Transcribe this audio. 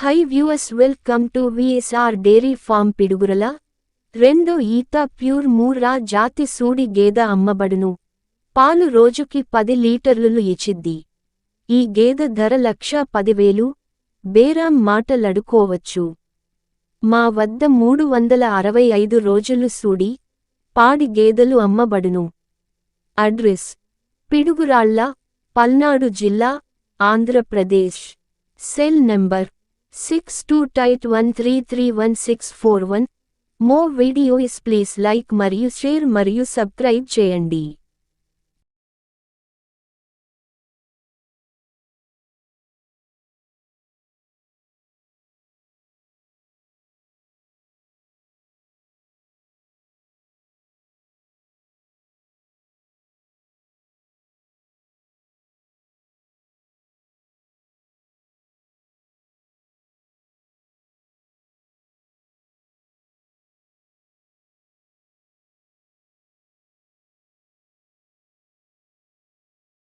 Hi viewers welcome to VSR dairy farm Piduguralla. రెండో ఈత pure మూర్రా జాతి సూడి గేద అమ్మబడును. పాలు రోజుకి పది లీటర్లు ఇచ్చిద్ది. ఈ గేదె ధర లక్ష పదివేలు. బేరాం మాటలడుకోవచ్చు. మా వద్ద మూడు వందల అరవై ఐదు రోజులు సూడి పాడి గేదెలు అమ్మబడును. అడ్రస్ పిడుగురాళ్ళ పల్నాడు జిల్లా Andhra Pradesh. Cell number six two eight one three three one six four one more videos please like మరియు షేర్ మరియు సబ్స్క్రైబ్ చేయండి.